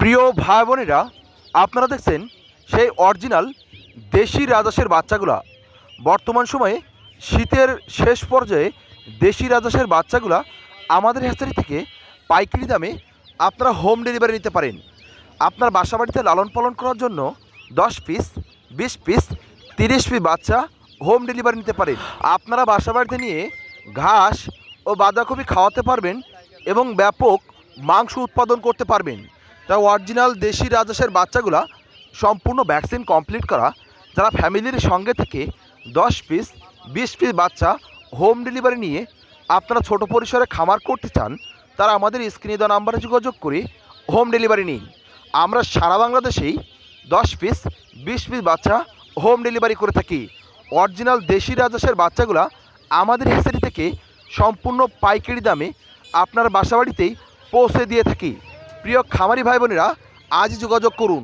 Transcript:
প্রিয় ভাই বোনেরা, আপনারা দেখছেন সেই অরিজিনাল দেশি রাজাসের বাচ্চাগুলা। বর্তমান সময়ে শীতের শেষ পর্যায়ে দেশি রাজাসের বাচ্চাগুলা আমাদের হ্যাচারি থেকে পাইকারি দামে আপনারা হোম ডেলিভারি নিতে পারেন। আপনার বাসা বাড়িতে লালন পালন করার জন্য দশ পিস, বিশ পিস, তিরিশ পিস বাচ্চা হোম ডেলিভারি নিতে পারেন। আপনারা বাসা বাড়িতে নিয়ে ঘাস ও বাঁধাকপি খাওয়াতে পারবেন এবং ব্যাপক মাংস উৎপাদন করতে পারবেন। তা অরিজিনাল দেশি রাজহাঁসের বাচ্চাগুলা সম্পূর্ণ ভ্যাকসিন কমপ্লিট করা। যারা ফ্যামিলির সঙ্গে থেকে দশ পিস, বিশ পিস বাচ্চা হোম ডেলিভারি নিয়ে আপনারা ছোট পরিসরে খামার করতে চান, তারা আমাদের স্ক্রিনে দেওয়া নাম্বারে যোগাযোগ করে হোম ডেলিভারি নিন। আমরা সারা বাংলাদেশেই দশ পিস, বিশ পিস বাচ্চা হোম ডেলিভারি করে থাকি। অরিজিনাল দেশি রাজহাঁসের বাচ্চাগুলা আমাদের হেসারি থেকে সম্পূর্ণ পাইকারি দামে আপনার বাসাবাড়িতেই পৌঁছে দিয়ে থাকি। প্রিয় খামারি ভাই বোনেরা আজই যোগাযোগ করুন।